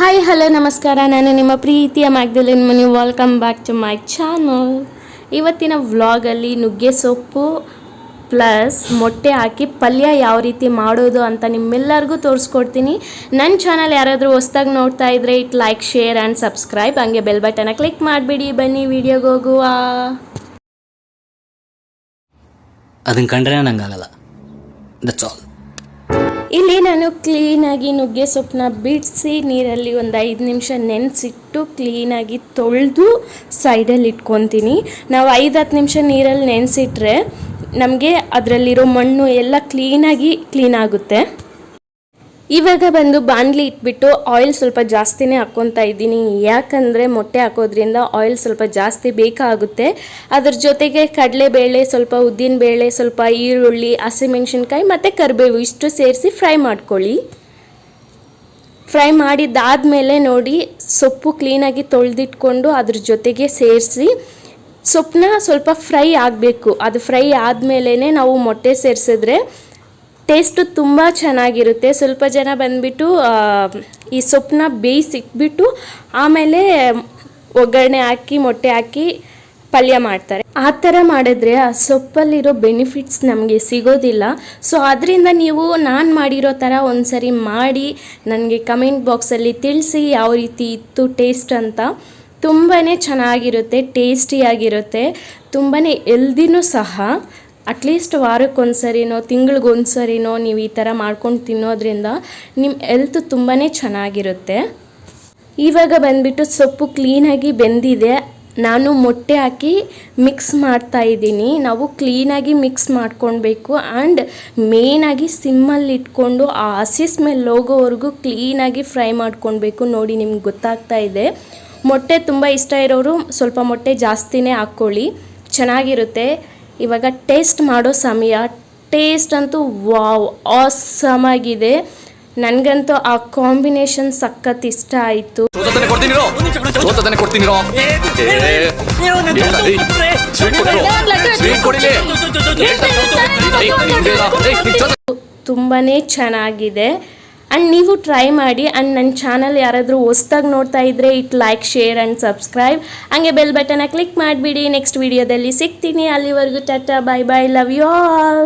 Hi hello ನಮಸ್ಕಾರ. ನಾನು ನಿಮ್ಮ ಪ್ರೀತಿಯ Magdalene Mani. Welcome back to my channel ಇವತ್ತಿನ ವ್ಲಾಗಲ್ಲಿ ನುಗ್ಗೆ ಸೊಪ್ಪು ಪ್ಲಸ್ ಮೊಟ್ಟೆ ಹಾಕಿ ಪಲ್ಯ ಯಾವ ರೀತಿ ಮಾಡೋದು ಅಂತ ನಿಮ್ಮೆಲ್ಲರಿಗೂ ತೋರಿಸ್ಕೊಡ್ತೀನಿ. ನನ್ನ ಚಾನಲ್ ಯಾರಾದರೂ ಹೊಸ್ದಾಗಿ ನೋಡ್ತಾ ಇದ್ರೆ it like share and subscribe ಹಂಗೆ ಬೆಲ್ ಬಟನ್ನ ಕ್ಲಿಕ್ ಮಾಡಿಬಿಡಿ. ಬನ್ನಿ ವಿಡಿಯೋಗೆ ಹೋಗುವ. ಅದನ್ನು ಕಂಡ್ರೆ ನಂಗಾಗಲ್ಲ ದಟ್ಸ್ ಆಲ್ ಇಲ್ಲಿ ನಾನು ಕ್ಲೀನಾಗಿ ನುಗ್ಗೆ ಸೊಪ್ಪನ್ನ ಬಿಡಿಸಿ ನೀರಲ್ಲಿ ಒಂದು ಐದು ನಿಮಿಷ ನೆನೆಸಿಟ್ಟು ಕ್ಲೀನಾಗಿ ತೊಳೆದು ಸೈಡಲ್ಲಿ ಇಟ್ಕೊತೀನಿ. ನಾವು ಐದು ಹತ್ತು ನಿಮಿಷ ನೀರಲ್ಲಿ ನೆನೆಸಿಟ್ರೆ ನಮಗೆ ಅದರಲ್ಲಿರೋ ಮಣ್ಣು ಎಲ್ಲ ಕ್ಲೀನಾಗಿ ಕ್ಲೀನ್ ಆಗುತ್ತೆ. ಇವಾಗ ಬಂದು ಬಾಣಲಿ ಇಟ್ಬಿಟ್ಟು ಆಯಿಲ್ ಸ್ವಲ್ಪ ಜಾಸ್ತಿನೇ ಹಾಕ್ಕೊತಾ ಇದ್ದೀನಿ. ಯಾಕಂದರೆ ಮೊಟ್ಟೆ ಹಾಕೋದ್ರಿಂದ ಆಯಿಲ್ ಸ್ವಲ್ಪ ಜಾಸ್ತಿ ಬೇಕಾಗುತ್ತೆ. ಅದ್ರ ಜೊತೆಗೆ ಕಡಲೆಬೇಳೆ, ಸ್ವಲ್ಪ ಉದ್ದಿನಬೇಳೆ, ಸ್ವಲ್ಪ ಈರುಳ್ಳಿ, ಹಸಿಮೆಣ್ಸಿನ್ಕಾಯಿ ಮತ್ತು ಕರಿಬೇವು ಇಷ್ಟು ಸೇರಿಸಿ ಫ್ರೈ ಮಾಡ್ಕೊಳ್ಳಿ. ಫ್ರೈ ಮಾಡಿದ್ದಾದಮೇಲೆ ನೋಡಿ ಸೊಪ್ಪು ಕ್ಲೀನಾಗಿ ತೊಳೆದಿಟ್ಕೊಂಡು ಅದ್ರ ಜೊತೆಗೆ ಸೇರಿಸಿ ಸೊಪ್ಪನ್ನ ಸ್ವಲ್ಪ ಫ್ರೈ ಆಗಬೇಕು. ಅದು ಫ್ರೈ ಆದಮೇಲೆ ನಾವು ಮೊಟ್ಟೆ ಸೇರಿಸಿದ್ರೆ ಟೇಸ್ಟು ತುಂಬ ಚೆನ್ನಾಗಿರುತ್ತೆ. ಸ್ವಲ್ಪ ಜನ ಬಂದುಬಿಟ್ಟು ಈ ಸೊಪ್ಪನ್ನ ಬೇಯಿಸಿಟ್ಬಿಟ್ಟು ಆಮೇಲೆ ಒಗ್ಗರಣೆ ಹಾಕಿ, ಮೊಟ್ಟೆ ಹಾಕಿ ಪಲ್ಯ ಮಾಡ್ತಾರೆ. ಆ ಥರ ಮಾಡಿದ್ರೆ ಆ ಸೊಪ್ಪಲ್ಲಿರೋ ಬೆನಿಫಿಟ್ಸ್ ನಮಗೆ ಸಿಗೋದಿಲ್ಲ. ಸೊ ಅದರಿಂದ ನೀವು ನಾನು ಮಾಡಿರೋ ಥರ ಒಂದ್ಸರಿ ಮಾಡಿ, ನನಗೆ ಕಮೆಂಟ್ ಬಾಕ್ಸಲ್ಲಿ ತಿಳಿಸಿ ಯಾವ ರೀತಿ ಇತ್ತು ಟೇಸ್ಟ್ ಅಂತ. ತುಂಬಾ ಚೆನ್ನಾಗಿರುತ್ತೆ ಟೇಸ್ಟಿಯಾಗಿರುತ್ತೆ ತುಂಬಾ ಎಲ್ದಿನೂ ಸಹ. ಅಟ್ಲೀಸ್ಟ್ ವಾರಕ್ಕೊಂದ್ಸರಿನೋ, ತಿಂಗಳಿಗೊಂದ್ಸರಿನೋ ನೀವು ಈ ಥರ ಮಾಡ್ಕೊಂಡು ತಿನ್ನೋದ್ರಿಂದ ನಿಮ್ಮ ಹೆಲ್ತ್ ತುಂಬಾ ಚೆನ್ನಾಗಿರುತ್ತೆ. ಇವಾಗ ಬಂದ್ಬಿಟ್ಟು ಸೊಪ್ಪು ಕ್ಲೀನಾಗಿ ಬೆಂದಿದೆ. ನಾನು ಮೊಟ್ಟೆ ಹಾಕಿ ಮಿಕ್ಸ್ ಮಾಡ್ತಾ ಇದ್ದೀನಿ. ನಾವು ಕ್ಲೀನಾಗಿ ಮಿಕ್ಸ್ ಮಾಡ್ಕೊಳ್ಬೇಕು ಆ್ಯಂಡ್ ಮೇಯ್ನಾಗಿ ಸಿಮ್ಮಲ್ಲಿ ಇಟ್ಕೊಂಡು ಆ ಹಸಿ ಸ್ಮೆಲ್ ಹೋಗೋವರೆಗೂ ಕ್ಲೀನಾಗಿ ಫ್ರೈ ಮಾಡ್ಕೊಳ್ಬೇಕು ನೋಡಿ ನಿಮ್ಗೆ ಗೊತ್ತಾಗ್ತಾ ಇದೆ. ಮೊಟ್ಟೆ ತುಂಬ ಇಷ್ಟ ಇರೋರು ಸ್ವಲ್ಪ ಮೊಟ್ಟೆ ಜಾಸ್ತಿನೇ ಹಾಕ್ಕೊಳ್ಳಿ. ಚೆನ್ನಾಗಿರುತ್ತೆ. ಇವಾಗ ಟೇಸ್ಟ್ ಮಾಡೋ ಸಮಯ. ಟೇಸ್ಟ್ ಅಂತೂ ವಾವ್ ಆಸಮ್ ಆಗಿದೆ. ನನಗಂತೂ ಆ ಕಾಂಬಿನೇಷನ್ ಸಖತ್ ಇಷ್ಟ ಆಯಿತು. ತುಂಬಾ ಚೆನ್ನಾಗಿದೆ. ಆ್ಯಂಡ್ ನೀವು ಟ್ರೈ ಮಾಡಿ ಆ್ಯಂಡ್ ನನ್ನ ಚಾನಲ್ ಯಾರಾದರೂ ಹೊಸ್ದಾಗಿ ನೋಡ್ತಾ ಇದ್ದರೆ it like share and subscribe ಹಂಗೆ ಬೆಲ್ ಬಟನ್ನ ಕ್ಲಿಕ್ ಮಾಡಿಬಿಡಿ. ನೆಕ್ಸ್ಟ್ ವಿಡಿಯೋದಲ್ಲಿ ಸಿಗ್ತೀನಿ. ಅಲ್ಲಿವರೆಗೂ tata bye bye love you all